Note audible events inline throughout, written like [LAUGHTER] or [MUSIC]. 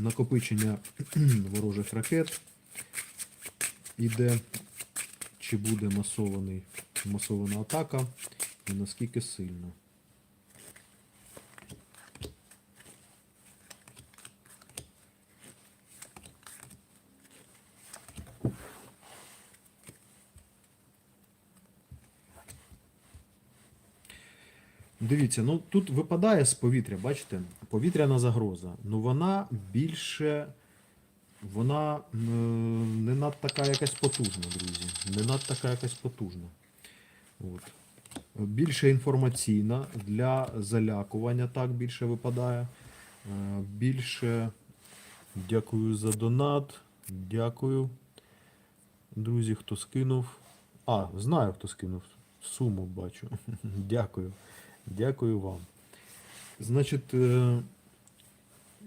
накопичення [CLEARS THROAT] ворожих ракет іде, чи буде масований, масована атака і наскільки сильно. Дивіться, ну тут випадає з повітря, бачите, повітряна загроза. Ну вона більше, вона е, не над така якась потужна, друзі. Не над така якась потужна. От. Більше інформаційна для залякування, так більше випадає. Е, Більше дякую за донат. Дякую. Друзі, хто скинув. А, знаю, хто скинув. Суму бачу. [LAUGHS] Дякую. Дякую вам. Значить, е,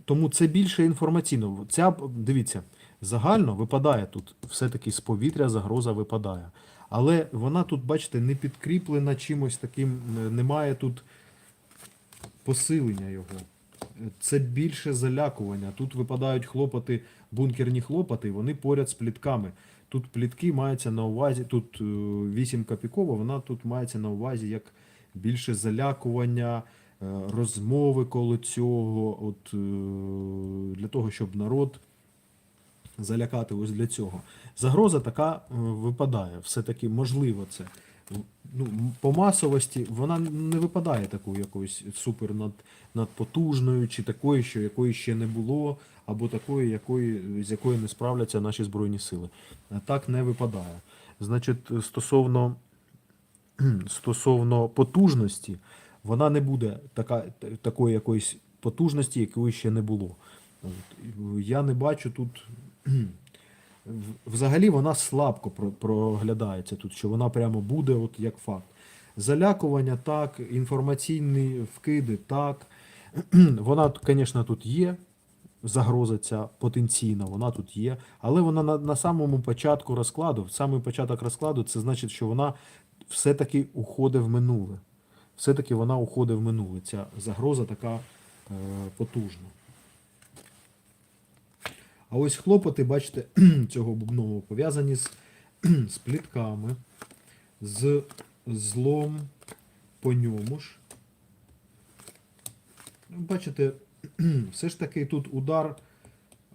тому це більше інформаційно. Ця, дивіться, загально випадає тут, все-таки з повітря загроза випадає. Але вона тут, бачите, не підкріплена чимось таким, е, немає тут посилення його. Це більше залякування. Тут випадають хлопоти, бункерні хлопоти, вони поряд з плітками. Тут плітки мається на увазі, тут е, вісімка пікова, вона тут мається на увазі як більше залякування, е, розмови коло цього, от, е, для того, щоб народ залякати ось для цього. Загроза така е, випадає. Все-таки можливо це. Ну, по масовості вона не випадає такою якоюсь супер над, надпотужною, чи такою, що якої ще не було, або такої, якої, з якою не справляться наші Збройні Сили. Так не випадає. Значить, стосовно [CLEARS THROAT] стосовно потужності, вона не буде така, такої якоїсь потужності, якої ще не було. От. Я не бачу тут. [CLEARS THROAT] Взагалі вона слабко проглядається тут, що вона прямо буде, от як факт. Залякування так, інформаційні вкиди так. [CLEARS THROAT] Вона, звісно, тут є. Загроза ця потенційна, вона тут є. Але вона на, на самому початку розкладу, самий початок розкладу, це значить, що вона все-таки уходить в минуле. Все-таки вона уходить в минуле. Ця загроза така е, потужна. А ось хлопоти, бачите, [CLEARS THROAT] цього бубнового пов'язані з, [CLEARS THROAT] з плітками, з злом по ньому ж. Ну, Бачите, [CLEARS THROAT] все ж таки тут удар,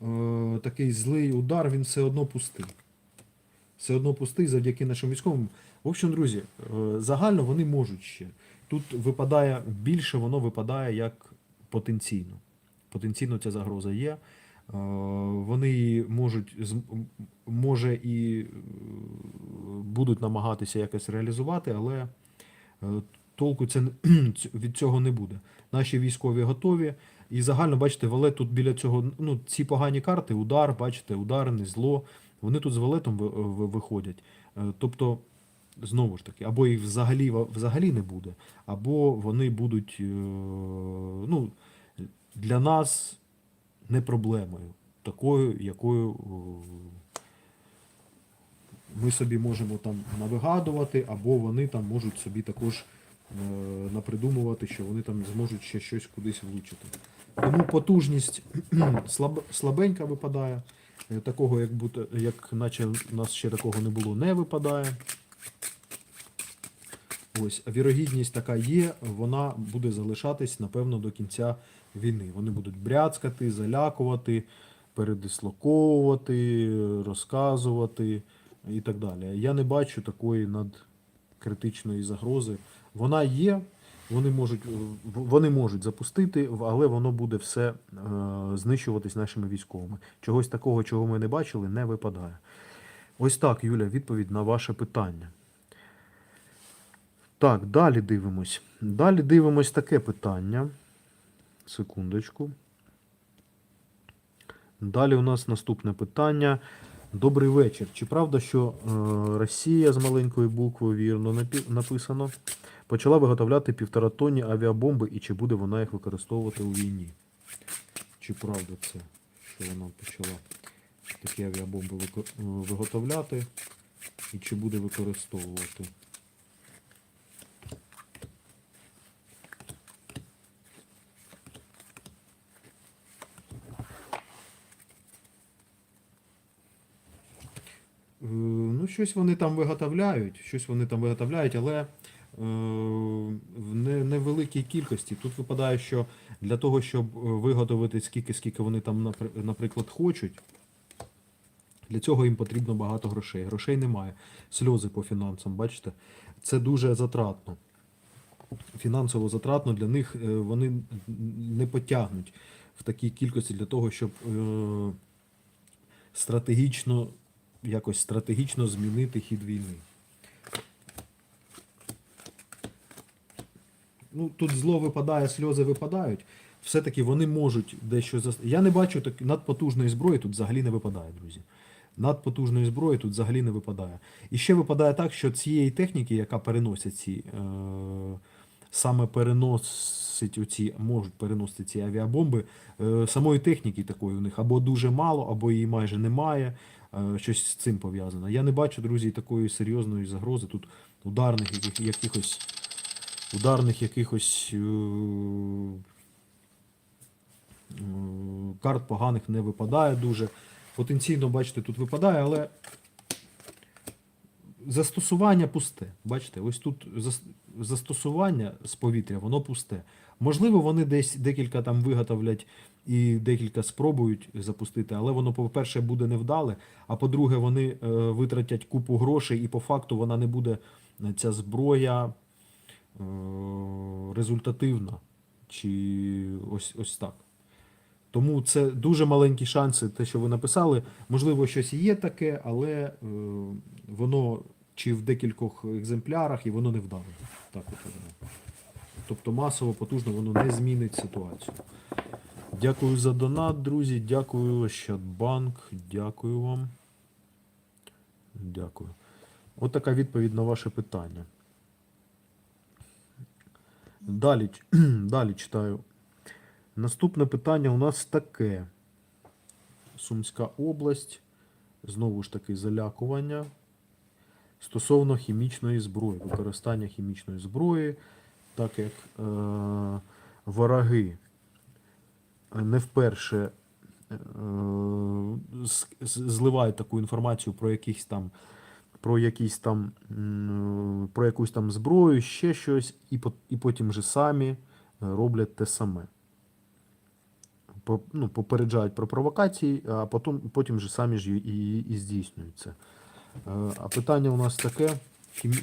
е, такий злий удар, він все одно пустий. Все одно пустий завдяки нашим військовим. В общем, друзі, е, загально вони можуть ще. Тут випадає більше, воно випадає як потенційно. Потенційно ця загроза є. Е, Вони можуть, може і е, будуть намагатися якось реалізувати, але толку це, [CLEARS THROAT] від цього не буде. Наші військові готові. І загально, бачите, валет тут біля цього, ну, ці погані карти, удар, бачите, ударений, зло, вони тут з валетом ви- виходять. Е, Тобто, знову ж таки, або їх взагалі, взагалі не буде, або вони будуть е, ну, для нас не проблемою, такою, якою е, ми собі можемо там навигадувати, або вони там можуть собі також е, напридумувати, що вони там зможуть ще щось кудись влучити. Тому потужність [CLEARS THROAT] слаб, слабенька випадає. Такого, як, бути, як наче у нас ще такого не було, не випадає. Ось, вірогідність така є, вона буде залишатись, напевно, до кінця війни. Вони будуть бряцкати, залякувати, передислоковувати, розказувати і так далі. Я не бачу такої надкритичної загрози. Вона є, вони можуть, е, вони можуть запустити, але воно буде все е, знищуватись нашими військовими. Чогось такого, чого ми не бачили, не випадає. Ось так, Юля, відповідь на ваше питання. Так, далі дивимось. Далі дивимось таке питання. Секундочку. Далі у нас наступне питання. Добрий вечір. Чи правда, що е, Росія з маленькою буквою вірно написано, почала виготовляти півторатонні авіабомби і чи буде вона їх використовувати у війні. Чи правда це, що вона почала такі авіабомби е, виготовляти і чи буде використовувати? Е, ну, щось вони там виготовляють, щось вони там виготовляють, але в невеликій кількості. Тут випадає, що для того, щоб е, виготовити скільки, скільки вони там, наприклад, хочуть, для цього їм потрібно багато грошей. Грошей немає. Сльози по фінансам, бачите? Це дуже затратно. Фінансово затратно для них е, вони не потягнуть в такій кількості для того, щоб е, стратегічно, якось стратегічно змінити хід війни. Ну, тут зло випадає, сльози випадають. Все-таки вони можуть дещо зас... Я не бачу так надпотужної зброї тут взагалі не випадає, друзі. Надпотужної зброї тут взагалі не випадає. І ще випадає так, що цієї техніки, яка переносить ці, е... саме переносить оці, можуть переносити ці авіабомби, е... самої техніки такої у них або дуже мало, або її майже немає. Е... Щось з цим пов'язано. Я не бачу, друзі, такої серйозної загрози. Тут ударних якихось ударних якихось. Е... е, Карт поганих не випадає дуже. Потенційно, бачите, тут випадає, але застосування пусте. Бачите, ось тут застосування з повітря, воно пусте. Можливо, вони десь декілька там виготовлять і декілька спробують запустити, але воно, по-перше, буде невдале, а по-друге, вони е, витратять купу грошей, і по факту вона не буде ця зброя е, результативна. Чи ось, ось так. Тому це дуже маленькі шанси, те, що ви написали. Можливо, щось є таке, але е, воно чи в декількох екземплярах і воно не вдало. Так от. Тобто масово, потужно воно не змінить ситуацію. Дякую за донат, друзі. Дякую, Ощадбанк. Дякую вам. Дякую. От така відповідь на ваше питання. Далі, [CLEARS THROAT] далі читаю. Наступне питання у нас таке. Сумська область. Знову ж таки, залякування. Стосовно хімічної зброї, використання хімічної зброї, так як е, вороги не вперше е, зливають таку інформацію про якісь там про якісь там про якусь там зброю, ще щось, і, по- і потім же самі е, роблять те саме. Ну, попереджають про провокації, а потім, потім же самі ж і, і, здійснюють це. А питання у нас таке,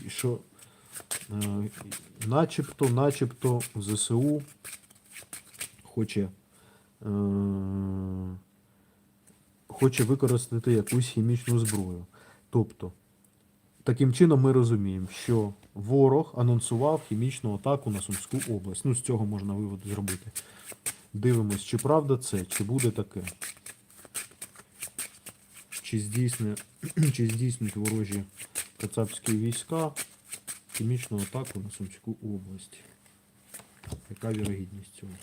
що е, начебто, начебто ЗСУ хоче, е, хоче використати якусь хімічну зброю. Тобто, таким чином ми розуміємо, що ворог анонсував хімічну атаку на Сумську область. Ну, з цього можна вивод зробити. Дивимось, чи правда це, чи буде таке. Чи здійсне, [CLEARS THROAT] чи здійснять ворожі кацапські війська хімічну атаку на Сумську область. Яка вірогідність цього?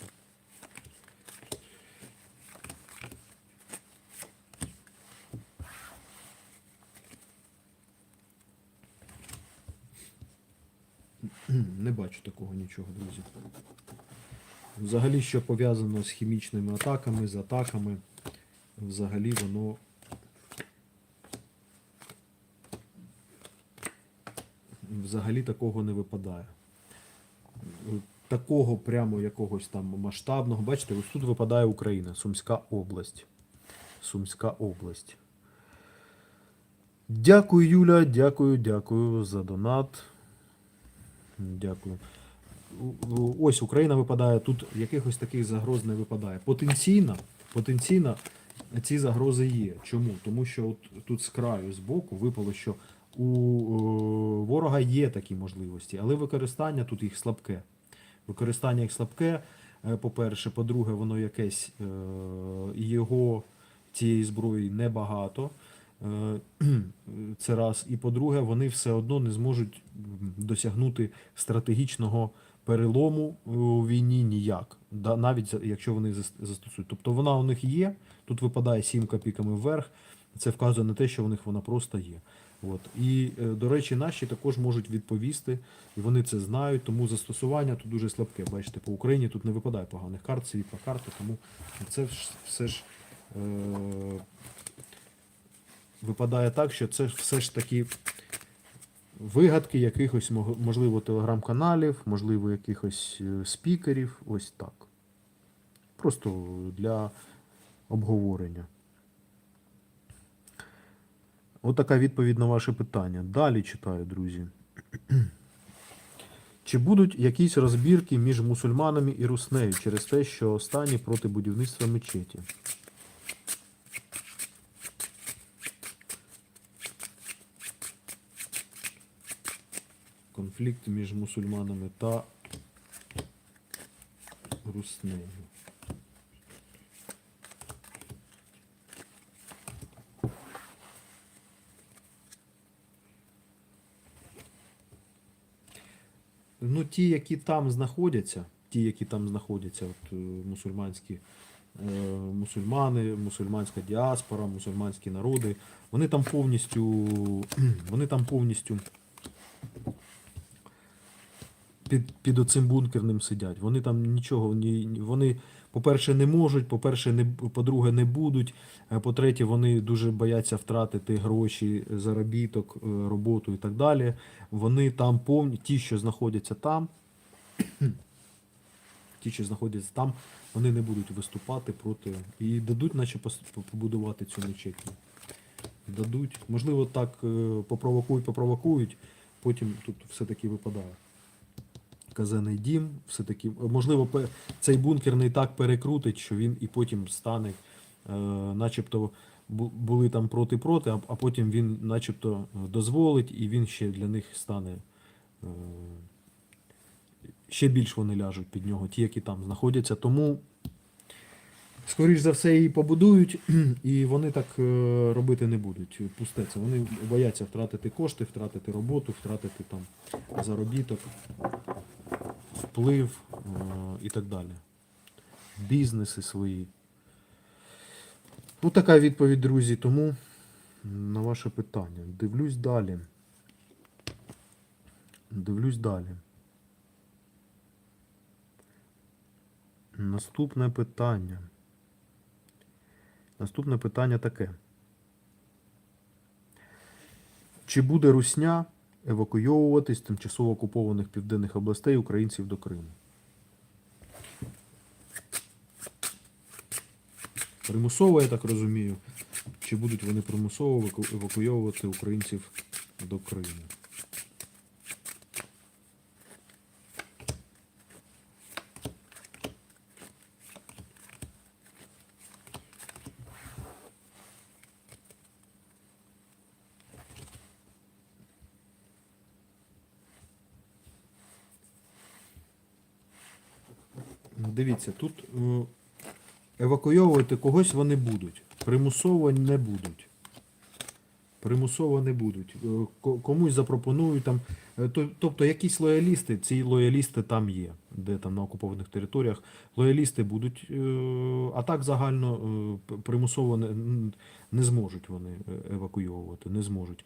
Не бачу такого нічого, друзі. Взагалі, що пов'язано з хімічними атаками, з атаками, взагалі воно взагалі такого не випадає. Такого прямо якогось там масштабного. Бачите, ось тут випадає Україна, Сумська область. Сумська область. Дякую, Юля, дякую, дякую за донат. Дякую. Ось Україна випадає, тут якихось таких загроз не випадає. Потенційно, потенційно ці загрози є. Чому? Тому що от тут з краю, з боку випало, що у е, ворога є такі можливості, але використання тут їх слабке. Використання їх слабке, е, по-перше, по-друге, воно якесь е, його цієї зброї небагато. Е, [CLEARS THROAT] Це раз. І по-друге, вони все одно не зможуть досягнути стратегічного перелому у війні ніяк, навіть якщо вони застосують. Тобто вона у них є, тут випадає сім копійками вверх, це вказує на те, що у них вона просто є. От. І, е, до речі, наші також можуть відповісти, і вони це знають, тому застосування тут дуже слабке. Бачите, по Україні тут не випадає поганих карт, світла карта, тому це все ж е, випадає так, що це все ж таки вигадки якихось, можливо, телеграм-каналів, можливо, якихось е, спікерів. Ось так. Просто для обговорення. Отака відповідь на ваше питання. Далі читаю, друзі. [CLEARS THROAT] Чи будуть якісь розбірки між мусульманами і руснею через те, що останні проти будівництва мечеті? Конфлікт між мусульманами та руснею. Ну, ті, які там знаходяться, ті, які там знаходяться, от, е, мусульманські е, мусульмани, мусульманська діаспора, мусульманські народи, вони там повністю, [CLEARS THROAT] вони там повністю під, під оцим бункерним сидять. Вони там нічого, ні, вони, по-перше, не можуть, по-перше, не, по-друге, не будуть. е, По-третє, вони дуже бояться втратити гроші, заробіток, е, роботу і так далі. Вони там повні, ті, що знаходяться там, [CLEARS THROAT] ті, що знаходяться там, вони не будуть виступати проти. І дадуть, наче побудувати цю мечеть. Дадуть. Можливо, так е, попровокують, попровокують, потім тут все-таки випадає. Казаний дім, все-таки, можливо, цей бункер не так перекрутить, що він і потім стане, е, начебто були там проти-проти, а, потім він начебто дозволить, і він ще для них стане. е, Ще більш вони ляжуть під нього, ті, які там знаходяться. Тому, скоріш за все, її побудують, [CLEARS THROAT] і вони так е, робити не будуть. Пусте це. Вони бояться втратити кошти, втратити роботу, втратити там заробіток вплив е, і так далі. Бізнеси свої. Ну, така відповідь, друзі. Тому на ваше питання. Дивлюсь далі. Дивлюсь далі. Наступне питання. Наступне питання таке. Чи буде Русня евакуйовувати з тимчасово окупованих південних областей українців до Криму? Примусово, я так розумію. Чи будуть вони примусово евакуйовувати українців до Криму? Дивіться, тут е, евакуйовувати когось вони будуть. Примусово не будуть. Примусово не будуть. Е, Комусь запропонують там. е, то- Тобто якісь лоялісти, ці лоялісти там є, де там на окупованих територіях. Лоялісти будуть, а так загально примусово не, не зможуть вони евакуйовувати, не зможуть.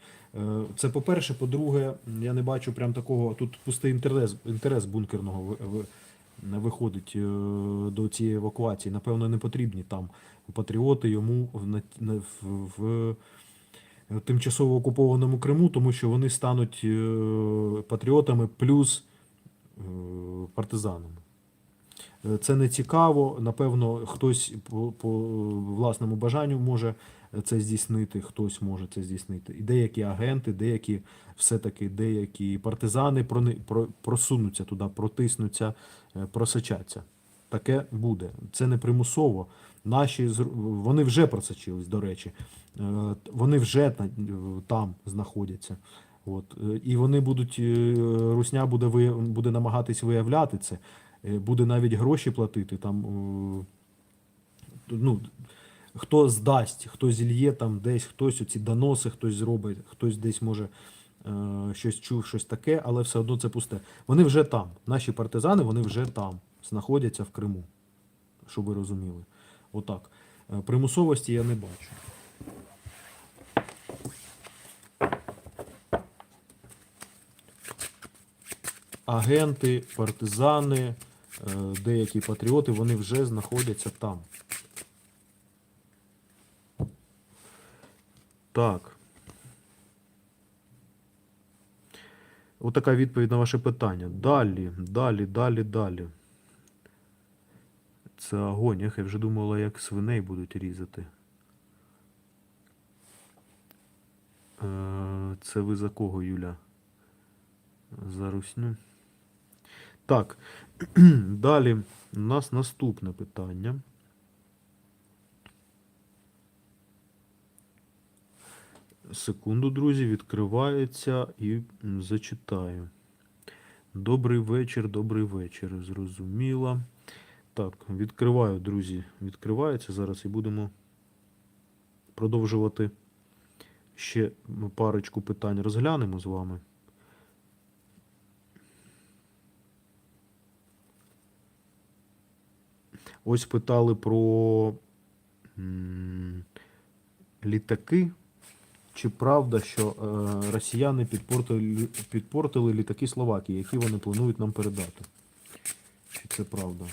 Це по-перше, по-друге, я не бачу прям такого. Тут пустий інтерес, інтерес бункерного не виходить е, до цієї евакуації. Напевно, не потрібні там патріоти йому в, в, в тимчасово окупованому Криму, тому що вони стануть е, патріотами плюс е, партизанами. Це не цікаво. Напевно, хтось по, по власному бажанню може це здійснити, хтось може це здійснити. І деякі агенти, деякі все-таки деякі партизани просунуться туди, протиснуться, е, просочаться. Таке буде. Це не примусово. Наші вони вже просочились, до речі. Е, Вони вже там знаходяться. От. Е, І вони будуть, Русня буде, буде намагатись виявляти це, буде навіть гроші платити. Там, е, ну, хто здасть, хто зільє там десь, хтось оці доноси, хтось зробить, хтось десь може е, щось чув, щось таке, але все одно це пусте. Вони вже там. Наші партизани, вони вже там, знаходяться в Криму. Щоб ви розуміли. Отак. Е, Примусовості я не бачу. Агенти, партизани, е, деякі патріоти, вони вже знаходяться там. Так. Отака відповідь на ваше питання. Далі, далі, далі, далі. Це огонь. Я вже думала, як свиней будуть різати. Е, Це ви за кого, Юля? За русню. Так. [CLEARS THROAT] Далі у нас наступне питання. Секунду, друзі, відкривається і зачитаю. Добрий вечір, добрий вечір. Зрозуміла. Так, відкриваю, друзі. Відкривається зараз і будемо продовжувати ще парочку питань розглянемо з вами. Ось питали про літаки. Чи правда, що е, росіяни підпортили, підпортили літаки Словакії, які вони планують нам передати? Чи це правда?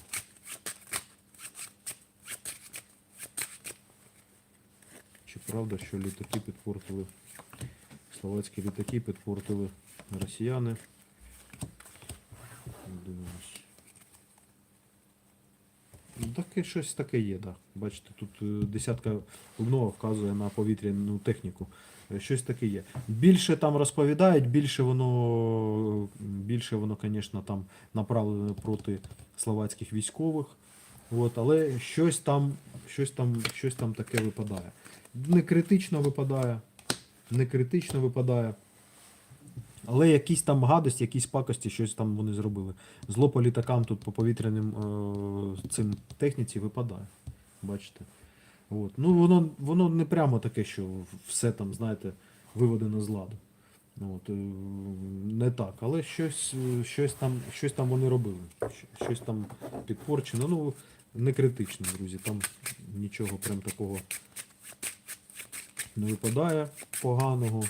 Чи правда, що літаки підпортили, словацькі літаки підпортили росіяни? Дивимось. Таке щось таке є, так. Бачите, тут е, десятка Лунова вказує на повітряну техніку. Е, Щось таке є. Більше там розповідають, більше воно, більше воно, звісно, там направлено проти словацьких військових. От, але щось там, щось там, щось там таке випадає. Не критично випадає. Не критично випадає. Але якісь там гадості, якісь пакості, щось там вони зробили. Зло по літакам тут по повітряним е, цим техніці випадає. Бачите? От. Ну, воно, воно не прямо таке, що все там, знаєте, виведено з ладу. От, е, не так, але щось, е, щось, там, щось там вони робили. Щось там підпорчено. Ну, не критично, друзі. Там нічого прям такого не випадає поганого.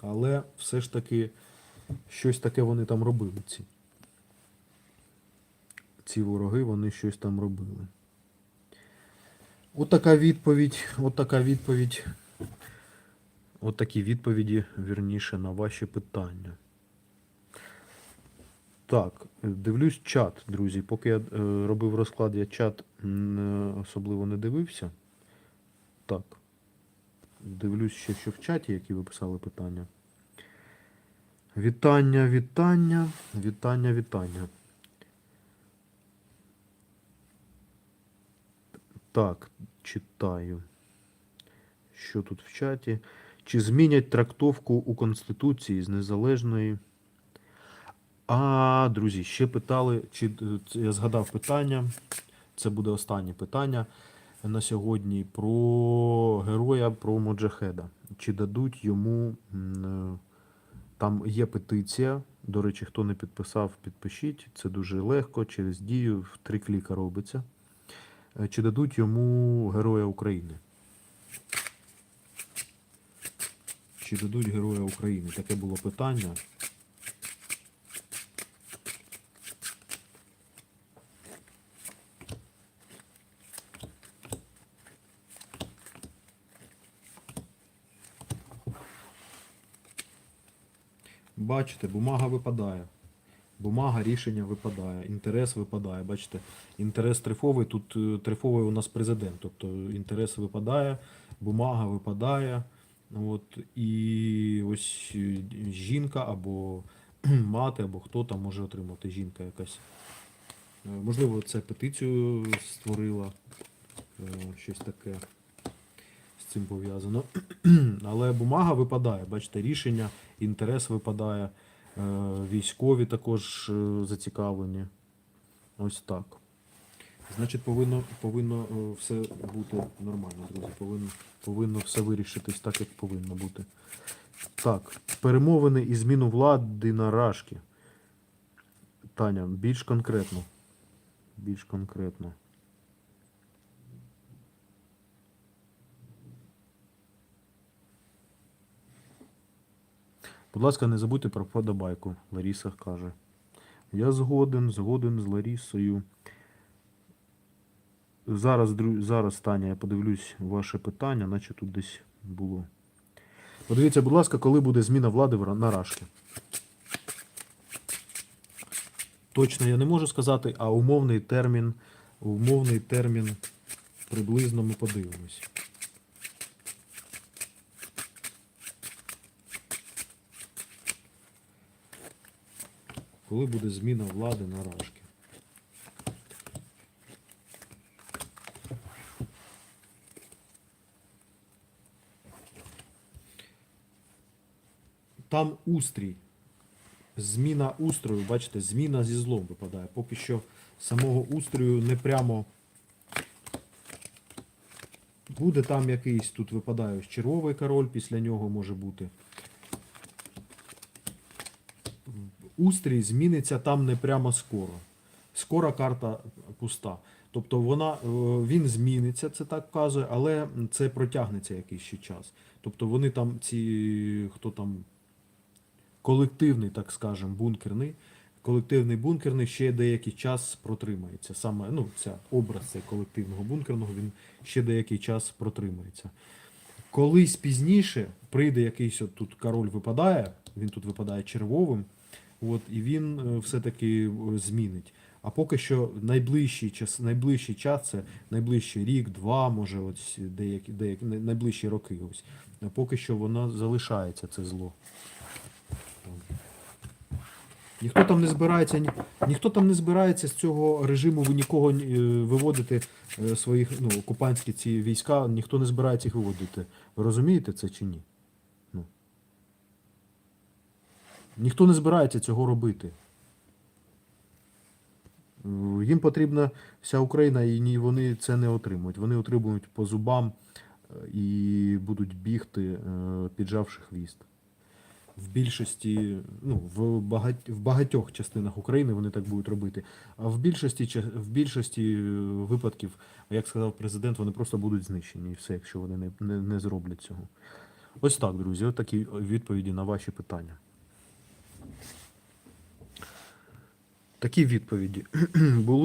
Але все ж таки щось таке вони там робили. Ці, ці вороги, вони щось там робили. От така відповідь, от така відповідь. От такі відповіді, вірніше, на ваші питання. Так, дивлюсь чат, друзі. Поки я е, робив розклад, я чат е, особливо не дивився. Так. Дивлюсь ще, що в чаті, які ви писали питання. Вітання, вітання, вітання, вітання. Так, читаю. Що тут в чаті? Чи змінять трактовку у Конституції з незалежної? А, друзі, ще питали, чи е, я згадав питання. Це буде останнє питання на сьогодні про героя, про Моджахеда. Чи дадуть йому. е, Там є петиція. До речі, хто не підписав, підпишіть. Це дуже легко, через дію в три кліка робиться. Е, Чи дадуть йому Героя України? Чи дадуть Героя України? Таке було питання. Бачите, бумага випадає. Бумага рішення випадає, інтерес випадає. Бачите, інтерес трифовий. Тут е, трифовий у нас президент. Тобто інтерес випадає, бумага випадає. От, і ось е, жінка або [CLEARS THROAT] мати, або хто там може отримати жінка якась. Е, Можливо, це петицію створила, щось таке цим пов'язано. [CLEARS THROAT] Але бумага випадає, бачите, рішення, інтерес випадає, е, військові також е, зацікавлені. Ось так. Значить, повинно, повинно е, все бути нормально, друзі. Повинно, повинно все вирішитись так, як повинно бути. Так, перемовини і зміну влади на Рашки. Таня, більш конкретно. Більш конкретно. Будь ласка, не забудьте про вподобайку, Ларіса каже. Я згоден, згоден з Ларісою. Зараз, зараз, Таня, я подивлюсь ваше питання, наче тут десь було. Подивіться, будь ласка, коли буде зміна влади на Рашки. Точно я не можу сказати, а умовний термін, умовний термін приблизно ми подивимось. Коли буде зміна влади на Рашки? Там устрій. Зміна устрою, бачите, зміна зі злом випадає. Поки що самого устрою не прямо буде там якийсь, тут випадає червовий король, після нього може бути. Устрій зміниться там не прямо скоро. Скоро карта пуста. Тобто вона, е, він зміниться, це так вказує, але це протягнеться якийсь ще час. Тобто вони там, ці, хто там колективний, так скажемо, бункерний. Колективний бункерний ще деякий час протримається. Саме ну, ця образ цей колективного бункерного він ще деякий час протримається. Колись пізніше прийде якийсь от тут король випадає, він тут випадає червовим, от, і він е, все-таки е, змінить. А поки що найближчий час, найближчий час це найближчий рік, два, може, ось деякі, деякі найближчі роки. Ось. А поки що воно залишається це зло. Ніхто там не збирається, ні, ніхто там не збирається з цього режиму нікого е, виводити своїх ну, окупантські ці війська, ніхто не збирається їх виводити. Ви розумієте це чи ні? Ну. Ніхто не збирається цього робити. Е, Їм потрібна вся Україна, і вони це не отримують. Вони отримують по зубам е, і будуть бігти, е, піджавши хвіст. В більшості, ну, в, багать, в багатьох частинах України вони так будуть робити. А в більшості, в більшості випадків, як сказав президент, вони просто будуть знищені і все, якщо вони не, не, не зроблять цього. Ось так, друзі, такі відповіді на ваші питання. Такі відповіді [CLEARS THROAT] були.